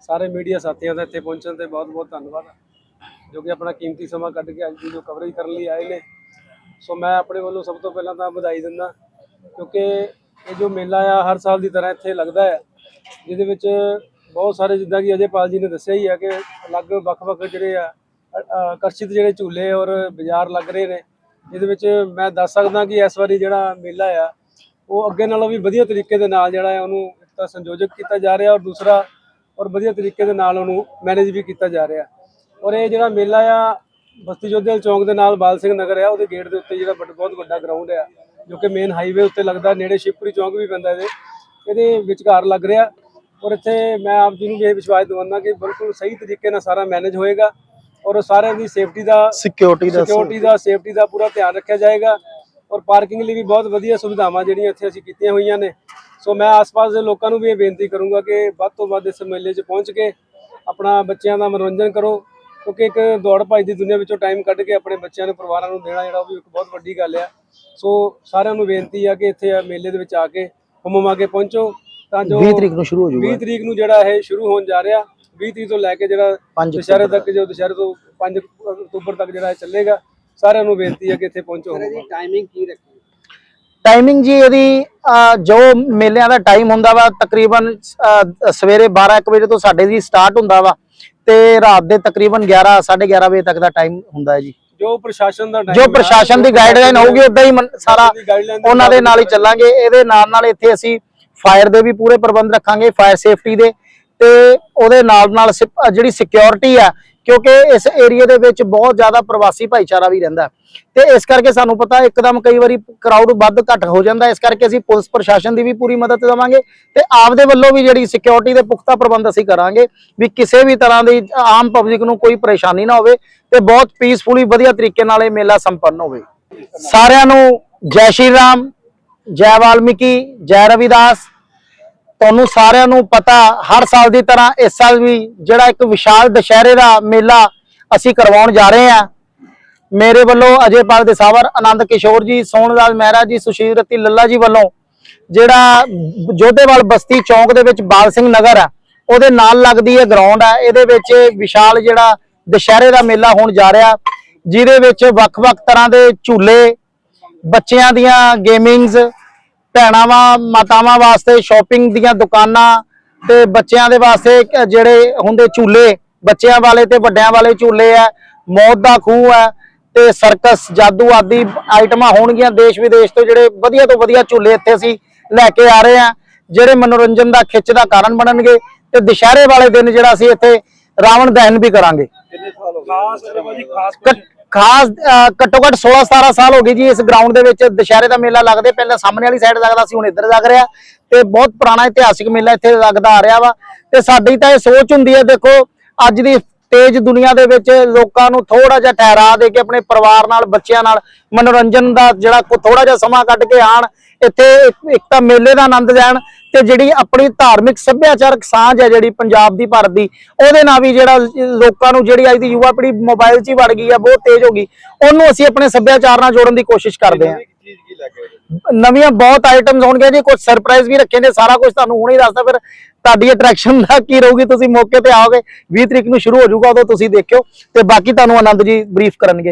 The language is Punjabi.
ਸਾਰੇ ਮੀਡੀਆ ਸਾਥੀਆਂ ਦਾ ਇੱਥੇ ਪਹੁੰਚਣ ਤੇ ਬਹੁਤ-ਬਹੁਤ ਧੰਨਵਾਦ। ਜੋ ਕਿ ਆਪਣਾ ਕੀਮਤੀ ਸਮਾਂ ਕੱਢ ਕੇ ਅੱਜ ਦੀ ਜੋ ਕਵਰੇਜ ਕਰਨ ਲਈ ਆਏ ਨੇ। ਸੋ ਮੈਂ ਆਪਣੇ ਵੱਲੋਂ ਸਭ ਤੋਂ ਪਹਿਲਾਂ ਤਾਂ ਵਧਾਈ ਦਿੰਦਾ, ਕਿਉਂਕਿ ਇਹ ਜੋ ਮੇਲਾ ਆ, ਹਰ ਸਾਲ ਦੀ ਤਰ੍ਹਾਂ ਇੱਥੇ ਲੱਗਦਾ ਹੈ, ਜਿਹਦੇ ਵਿੱਚ ਬਹੁਤ ਸਾਰੇ ਜਿੱਦਾਂ ਕਿ ਅਜੇਪਾਲ ਜੀ ਨੇ ਦੱਸਿਆ ਹੀ ਹੈ ਕਿ ਅਲੱਗ ਵੱਖ-ਵੱਖ ਜਿਹੜੇ ਆ ਆਕਰਸ਼ਿਤ ਜਿਹੜੇ ਝੂਲੇ ਔਰ ਬਾਜ਼ਾਰ ਲੱਗ ਰਹੇ ਨੇ। ਜਿਹਦੇ ਵਿੱਚ ਮੈਂ ਦੱਸ ਸਕਦਾ ਕਿ ਇਸ ਵਾਰੀ ਜਿਹੜਾ ਮੇਲਾ ਆ, ਉਹ ਅੱਗੇ ਨਾਲੋਂ ਵੀ ਵਧੀਆ ਤਰੀਕੇ ਦੇ ਨਾਲ ਜਿਹੜਾ ਹੈ ਉਹਨੂੰ ਇੱਕ ਤਾਂ ਸੰਯੋਜਕ ਕੀਤਾ ਜਾ ਰਿਹਾ ਔਰ ਦੂਸਰਾ ਔਰ ਵਧੀਆ ਤਰੀਕੇ ਦੇ ਨਾਲ ਉਹਨੂੰ ਮੈਨੇਜ ਵੀ ਕੀਤਾ ਜਾ ਰਿਹਾ। ਔਰ ਇਹ ਜਿਹੜਾ ਮੇਲਾ ਆ ਬਸਤੀ ਜੋਧੇਲ ਚੌਂਕ ਦੇ ਨਾਲ ਬਾਲ ਸਿੰਘ ਨਗਰ ਆ ਉਹਦੇ ਗੇਟ ਦੇ ਉੱਤੇ ਜਿਹੜਾ ਬਹੁਤ ਵੱਡਾ ਗਰਾਊਂਡ ਆ ਜੋ ਕਿ ਮੇਨ ਹਾਈਵੇ ਉੱਤੇ ਲੱਗਦਾ ਨੇੜੇ ਸ਼ਿਵਪੁਰੀ ਚੌਂਕ ਵੀ ਪੈਂਦਾ ਇਹਦੇ। ਇਹਦੇ ਵਿਚਕਾਰ ਲੱਗ ਰਿਹਾ। ਔਰ ਇੱਥੇ ਮੈਂ ਆਪ ਜੀ ਨੂੰ ਇਹ ਵਿਸ਼ਵਾਸ ਦਿਵਾਉਂਦਾ ਕਿ ਬਿਲਕੁਲ ਸਹੀ ਤਰੀਕੇ ਨਾਲ ਸਾਰਾ ਮੈਨੇਜ ਹੋਏਗਾ ਔਰ ਸਾਰਿਆਂ ਦੀ ਸੇਫਟੀ ਦਾ ਸਿਕਿਉਰਿਟੀ ਦਾ ਸਿਕਿਉਰਿਟੀ ਦਾ ਸੇਫਟੀ ਦਾ ਪੂਰਾ ਧਿਆਨ ਰੱਖਿਆ ਜਾਏਗਾ। ਔਰ ਪਾਰਕਿੰਗ ਲਈ ਵੀ ਬਹੁਤ ਵਧੀਆ ਸੁਵਿਧਾਵਾਂ ਜਿਹੜੀਆਂ ਇੱਥੇ ਅਸੀਂ ਕੀਤੀਆਂ ਹੋਈਆਂ ਨੇ। ਸੋ ਮੈਂ ਆਸ-ਪਾਸ ਦੇ ਲੋਕਾਂ ਨੂੰ ਵੀ ਇਹ ਬੇਨਤੀ ਕਰੂੰਗਾ ਕਿ ਵੱਧ ਤੋਂ ਵੱਧ ਇਸ ਮੇਲੇ 'ਚ ਪਹੁੰਚ ਕੇ ਆਪਣਾ ਬੱਚਿਆਂ ਦਾ ਮਨੋਰੰਜਨ ਕਰੋ ਕਿਉਂਕਿ ਇੱਕ ਦੌੜ ਭੱਜ ਦੀ ਦੁਨੀਆ ਵਿੱਚੋਂ ਟਾਈਮ ਕੱਢ ਕੇ ਆਪਣੇ ਬੱਚਿਆਂ ਨੂੰ ਪਰਿਵਾਰਾਂ ਨੂੰ ਦੇਣਾ ਜਿਹੜਾ ਉਹ ਵੀ ਇੱਕ ਬਹੁਤ ਵੱਡੀ ਗੱਲ ਆ। ਸੋ ਸਾਰਿਆਂ ਨੂੰ ਬੇਨਤੀ ਆ ਕਿ ਇੱਥੇ ਆ ਮੇਲੇ ਦੇ ਵਿੱਚ ਆ ਕੇ ਹੁਮਮਾ ਕੇ ਪਹੁੰਚੋ ਤਾਂ ਜੋ 20 ਤਰੀਕ ਨੂੰ ਸ਼ੁਰੂ ਹੋ 20 ਜਾਊਗਾ ਤਰੀਕ ਨੂੰ ਜਿਹੜਾ ਇਹ ਸ਼ੁਰੂ ਹੋਣ ਜਾ ਰਿਹਾ 20 ਤਰੀਕ ਤੋਂ ਲੈ ਕੇ ਜਿਹੜਾ 5 ਦੁਸ਼ਹਿਰੇ ਤੱਕ ਜੋ ਦੁਸ਼ਹਿਰੇ ਤੋਂ 5 ਅਕਤੂਬਰ ਤੱਕ ਜਿਹੜਾ ਇਹ ਚੱਲੇਗਾ ਸਾਰਿਆਂ ਨੂੰ ਬੇਨਤੀ ਹੈ ਕਿ ਇੱਥੇ ਪਹੁੰਚੋ। ਟਾਈਮਿੰਗ ਕੀ ਰੱਖੀ ਟਾਈਮਿੰਗ ਜੀ ਇਹਦੀ ਜੋ ਮੇਲਿਆਂ ਦਾ ਟਾਈਮ ਹੁੰਦਾ ਵਾ ਤਕਰੀਬਨ ਸਵੇਰੇ 12 ਵਜੇ ਤੋਂ ਸਾਡੇ ਦੀ ਸਟਾਰਟ ਹੁੰਦਾ ਵਾ ਤੇ ਰਾਤ ਦੇ ਤਕਰੀਬਨ 11 11:30 ਵਜੇ ਤੱਕ ਦਾ ਟਾਈਮ ਹੁੰਦਾ ਹੈ ਜੀ ਜੋ ਪ੍ਰਸ਼ਾਸਨ ਦਾ ਜੋ ਪ੍ਰਸ਼ਾਸਨ ਦੀ ਗਾਈਡਲਾਈਨ ਹੋਊਗੀ ਉਦਾਂ ਹੀ ਸਾਰਾ ਉਹਨਾਂ ਦੇ ਨਾਲ ਹੀ ਚੱਲਾਂਗੇ ਇਹਦੇ ਨਾਲ ਨਾਲ ਇੱਥੇ ਅਸੀਂ ਫਾਇਰ ਦੇ ਵੀ ਪੂਰੇ ਪ੍ਰਬੰਧ ਰੱਖਾਂਗੇ ਫਾਇਰ ਸੇਫਟੀ ਦੇ ਤੇ ਉਹਦੇ ਨਾਲ ਨਾਲ ਜਿਹੜੀ ਸਿਕਿਉਰਿਟੀ ਆ ਕਿਉਂਕਿ ਇਸ ਏਰੀਆ ਦੇ ਵਿੱਚ ਬਹੁਤ ਜ਼ਿਆਦਾ ਪ੍ਰਵਾਸੀ ਭਾਈਚਾਰਾ ਵੀ ਰਹਿੰਦਾ ਤੇ ਇਸ ਕਰਕੇ ਸਾਨੂੰ ਪਤਾ ਇੱਕਦਮ ਕਈ ਵਾਰੀ ਕਰਾਊਡ ਵੱਧ ਘੱਟ ਹੋ ਜਾਂਦਾ ਇਸ ਕਰਕੇ ਅਸੀਂ ਪੁਲਿਸ ਪ੍ਰਸ਼ਾਸਨ ਦੀ ਵੀ ਪੂਰੀ ਮਦਦ ਦੇਵਾਂਗੇ ਤੇ ਆਪਦੇ ਵੱਲੋਂ ਵੀ ਜਿਹੜੀ ਸਿਕਿਉਰਿਟੀ ਦੇ ਪੁਖਤਾ ਪ੍ਰਬੰਧ ਅਸੀਂ ਕਰਾਂਗੇ ਵੀ ਕਿਸੇ ਵੀ ਤਰ੍ਹਾਂ ਦੀ ਆਮ ਪਬਲਿਕ ਨੂੰ ਕੋਈ ਪਰੇਸ਼ਾਨੀ ਨਾ ਹੋਵੇ ਤੇ ਬਹੁਤ ਪੀਸਫੁਲੀ ਵਧੀਆ ਤਰੀਕੇ ਨਾਲ ਇਹ ਮੇਲਾ ਸੰਪੰਨ ਹੋਵੇ। ਸਾਰਿਆਂ ਨੂੰ ਜੈ ਸ਼੍ਰੀ ਰਾਮ, ਜੈ ਵਾਲਮੀਕੀ, ਜੈ ਰਵਿਦਾਸ। ਤੁਹਾਨੂੰ ਸਾਰਿਆਂ ਨੂੰ ਪਤਾ, ਹਰ ਸਾਲ ਦੀ ਤਰ੍ਹਾਂ ਇਸ ਸਾਲ ਵੀ ਜਿਹੜਾ ਇੱਕ ਵਿਸ਼ਾਲ ਦੁਸ਼ਹਿਰੇ ਦਾ ਮੇਲਾ ਅਸੀਂ ਕਰਵਾਉਣ ਜਾ ਰਹੇ ਹਾਂ। ਮੇਰੇ ਵੱਲੋਂ ਅਜੇਪਾਲ ਦੇ ਸਾਵਰ, ਆਨੰਦ ਕਿਸ਼ੋਰ ਜੀ, ਸੋਹਣਲਾਲ ਮਹਿਰਾ ਜੀ ਸੁਸ਼ੀਲ ਰਤੀ ਲੱਲਾ ਜੀ ਵੱਲੋਂ ਜਿਹੜਾ ਜੋਧੇਵਾਲ ਬਸਤੀ ਚੌਂਕ ਦੇ ਵਿੱਚ ਬਾਲ ਸਿੰਘ ਨਗਰ ਆ, ਉਹਦੇ ਨਾਲ ਲੱਗਦੀ ਹੈ ਗਰਾਊਂਡ ਆ। ਇਹਦੇ ਵਿੱਚ ਵਿਸ਼ਾਲ ਜਿਹੜਾ ਦੁਸ਼ਹਿਰੇ ਦਾ ਮੇਲਾ ਹੋਣ ਜਾ ਰਿਹਾ, ਜਿਹਦੇ ਵਿੱਚ ਵੱਖ-ਵੱਖ ਤਰ੍ਹਾਂ ਦੇ ਝੂਲੇ, ਬੱਚਿਆਂ ਦੀਆਂ ਗੇਮਿੰਗਸ ਭੈਣਾਵਾਂ ਮਾਤਾਵਾਂ ਵਾਸਤੇ ਸ਼ਾਪਿੰਗ ਦੀਆਂ ਦੁਕਾਨਾਂ ਤੇ ਬੱਚਿਆਂ ਦੇ ਵਾਸਤੇ ਜਿਹੜੇ ਹੁੰਦੇ ਝੂਲੇ ਬੱਚਿਆਂ ਵਾਲੇ ਤੇ ਵੱਡਿਆਂ ਵਾਲੇ ਝੂਲੇ ਆ ਮੌਤ ਦਾ ਖੂਹ ਹੈ ਤੇ ਸਰਕਸ ਜਾਦੂ ਆਦਿ ਆਈਟਮਾਂ ਹੋਣਗੀਆਂ ਦੇਸ਼ ਵਿਦੇਸ਼ ਤੋਂ ਜਿਹੜੇ ਵਧੀਆ ਤੋਂ ਵਧੀਆ ਝੂਲੇ ਇੱਥੇ ਅਸੀਂ ਲੈ ਕੇ ਆ ਰਹੇ ਆ ਜਿਹੜੇ ਮਨੋਰੰਜਨ ਦਾ ਖਿੱਚ ਦਾ ਕਾਰਨ ਬਣਨਗੇ ਤੇ ਦੁਸ਼ਹਿਰੇ ਵਾਲੇ ਦਿਨ ਜਿਹੜਾ ਅਸੀਂ ਇੱਥੇ ਰਾਵਣ ਦਹਨ ਵੀ ਕਰਾਂਗੇ। ਕਿੰਨੇ ਸਾਲ ਹੋ ਗਏ? ਖਾਸ ਜੀ ਖਾਸ ਅਹ, ਘੱਟੋ ਘੱਟ 16 17 ਸਾਲ ਹੋ ਗਏ ਜੀ ਇਸ ਗਰਾਊਂਡ ਦੇ ਵਿੱਚ। ਦੁਸ਼ਹਿਰੇ ਦਾ ਮੇਲਾ ਲੱਗਦੇ ਪਹਿਲਾਂ ਸਾਹਮਣੇ ਵਾਲੀ ਸਾਈਡ ਲੱਗਦਾ ਸੀ ਹੁਣ ਇੱਧਰ ਲੱਗ ਰਿਹਾ। ਤੇ ਬਹੁਤ ਪੁਰਾਣਾ ਇਤਿਹਾਸਿਕ ਮੇਲਾ ਇੱਥੇ ਲੱਗਦਾ ਆ ਰਿਹਾ ਵਾ। ਤੇ ਸਾਡੀ ਤਾਂ ਇਹ ਸੋਚ ਹੁੰਦੀ ਹੈ ਦੇਖੋ ਅੱਜ ਦੀ ਤੇਜ਼ ਦੁਨੀਆ ਦੇ ਵਿੱਚ ਲੋਕਾਂ ਨੂੰ ਥੋੜਾ ਜਿਹਾ ਠਹਿਰਾ ਦੇ ਕੇ ਆਪਣੇ ਪਰਿਵਾਰ ਨਾਲ, ਬੱਚਿਆਂ ਨਾਲ ਮਨੋਰੰਜਨ ਦਾ ਜਿਹੜਾ ਥੋੜਾ ਜਿਹਾ ਸਮਾਂ ਕੱਢ ਕੇ ਆਣ, ਇੱਥੇ ਇੱਕ- ਤਾਂ ਮੇਲੇ ਦਾ ਆਨੰਦ ਲੈਣ ਤੇ ਜਿਹੜੀ ਆਪਣੀ ਧਾਰਮਿਕ ਸੱਭਿਆਚਾਰਕ ਸਾਂਝ ਹੈ ਜਿਹੜੀ ਪੰਜਾਬ ਦੀ, ਭਾਰਤ ਦੀ, ਉਹਦੇ ਨਾਲ ਵੀ ਜਿਹੜਾ ਲੋਕਾਂ ਨੂੰ ਜਿਹੜੀ ਅੱਜ ਦੀ ਯੁਵਾ ਪੀੜ੍ਹੀ ਮੋਬਾਈਲ 'ਚ ਹੀ ਵੜ ਗਈ ਆ ਬਹੁਤ ਤੇਜ਼ ਹੋ ਗਈ। ਉਹਨੂੰ ਅਸੀਂ ਆਪਣੇ ਸੱਭਿਆਚਾਰ ਨਾਲ ਜੋੜਨ ਦੀ ਕੋਸ਼ਿਸ਼ ਕਰਦੇ ਹਾਂ? ਨਵੀਆਂ ਬਹੁਤ ਆਈਟਮਸ ਹੋਣਗੀਆਂ ਜੀ ਕੁਝ ਸਰਪ੍ਰਾਈਜ਼ ਵੀ ਰੱਖੇ ਨੇ, ਸਾਰਾ ਕੁਝ ਤੁਹਾਨੂੰ ਹੁਣੇ ਹੀ ਦੱਸਦਾ ਫਿਰ ਤੁਹਾਡੀ ਅਟਰੈਕਸ਼ਨ ਦਾ ਕੀ ਰਹੂਗੀ, ਤੁਸੀਂ ਮੌਕੇ ਤੇ ਆਓਗੇ 20 ਤਰੀਕ ਨੂੰ ਸ਼ੁਰੂ ਹੋ ਜਾਊਗਾ, ਉਦੋਂ ਤੁਸੀਂ ਦੇਖਿਓ, ਤੇ ਬਾਕੀ ਤੁਹਾਨੂੰ ਆਨੰਦ ਜੀ ਬਰੀਫ ਕਰਨਗੇ।